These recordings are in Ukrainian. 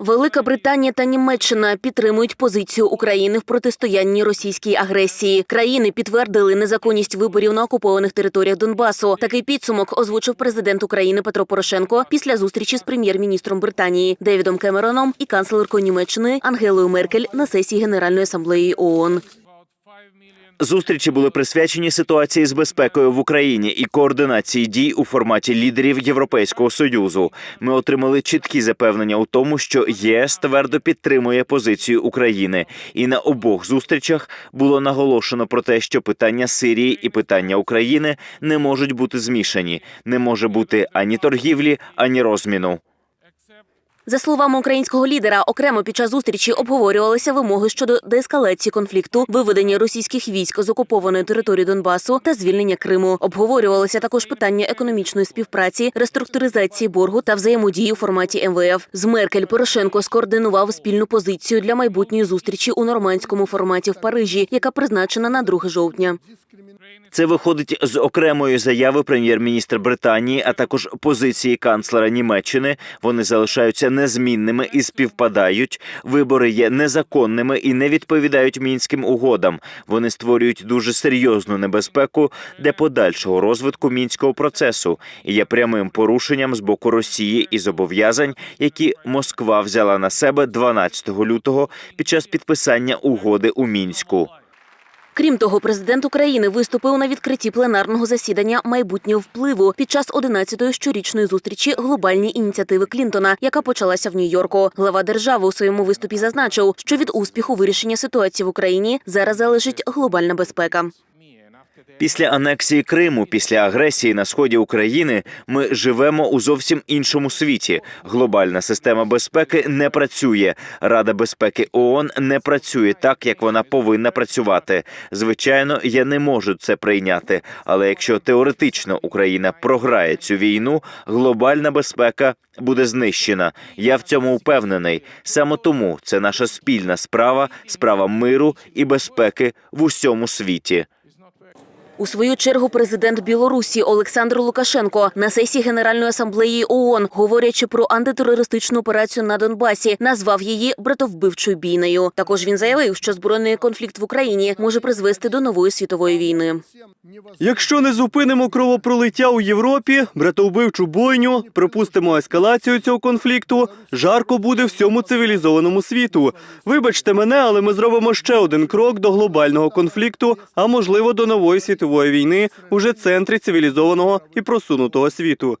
Велика Британія та Німеччина підтримують позицію України в протистоянні російській агресії. Країни підтвердили незаконність виборів на окупованих територіях Донбасу. Такий підсумок озвучив президент України Петро Порошенко після зустрічі з прем'єр-міністром Британії Девідом Кемероном і канцлеркою Німеччини Ангелою Меркель на сесії Генеральної асамблеї ООН. Зустрічі були присвячені ситуації з безпекою в Україні і координації дій у форматі лідерів Європейського союзу. Ми отримали чіткі запевнення у тому, що ЄС твердо підтримує позицію України, і на обох зустрічах було наголошено про те, що питання Сирії і питання України не можуть бути змішані. Не може бути ані торгівлі, ані розміну. За словами українського лідера, окремо під час зустрічі обговорювалися вимоги щодо деескалації конфлікту, виведення російських військ з окупованої території Донбасу та звільнення Криму. Обговорювалося також питання економічної співпраці, реструктуризації боргу та взаємодії у форматі МВФ. З Меркель Порошенко скоординував спільну позицію для майбутньої зустрічі у нормандському форматі в Парижі, яка призначена на 2 жовтня. Це виходить з окремої заяви прем'єр-міністра Британії, а також позиції канцлера Німеччини. Вони залишаються незмінними і співпадають. Вибори є незаконними і не відповідають мінським угодам. Вони створюють дуже серйозну небезпеку для подальшого розвитку мінського процесу і є прямим порушенням з боку Росії і зобов'язань, які Москва взяла на себе 12 лютого під час підписання угоди у мінську. Крім того, президент України виступив на відкритті пленарного засідання майбутнього впливу під час 11-ї щорічної зустрічі глобальні ініціативи Клінтона, яка почалася в Нью-Йорку. Глава держави у своєму виступі зазначив, що від успіху вирішення ситуації в Україні зараз залежить глобальна безпека. Після анексії Криму, після агресії на сході України, ми живемо у зовсім іншому світі. Глобальна система безпеки не працює. Рада безпеки ООН не працює так, як вона повинна працювати. Звичайно, я не можу це прийняти. Але якщо теоретично Україна програє цю війну, глобальна безпека буде знищена. Я в цьому впевнений. Саме тому це наша спільна справа, справа миру і безпеки в усьому світі. У свою чергу президент Білорусі Олександр Лукашенко на сесії Генеральної асамблеї ООН, говорячи про антитерористичну операцію на Донбасі, назвав її братовбивчою бійнею. Також він заявив, що збройний конфлікт в Україні може призвести до нової світової війни. Якщо не зупинимо кровопролиття у Європі, братовбивчу бойню, припустимо ескалацію цього конфлікту, жарко буде всьому цивілізованому світу. Вибачте мене, але ми зробимо ще один крок до глобального конфлікту, а можливо до нової світової війни уже центрі цивілізованого і просунутого світу.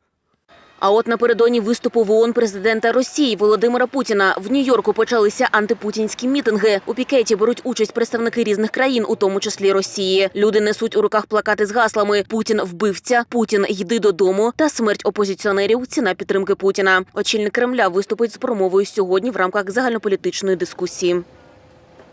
А от напередодні виступу в ООН президента Росії Володимира Путіна в Нью-Йорку почалися антипутінські мітинги. У пікеті беруть участь представники різних країн, у тому числі Росії. Люди несуть у руках плакати з гаслами Путін вбивця, Путін йди додому та смерть опозиціонерів. Ціна підтримки Путіна. Очільник Кремля виступить з промовою сьогодні в рамках загальнополітичної дискусії.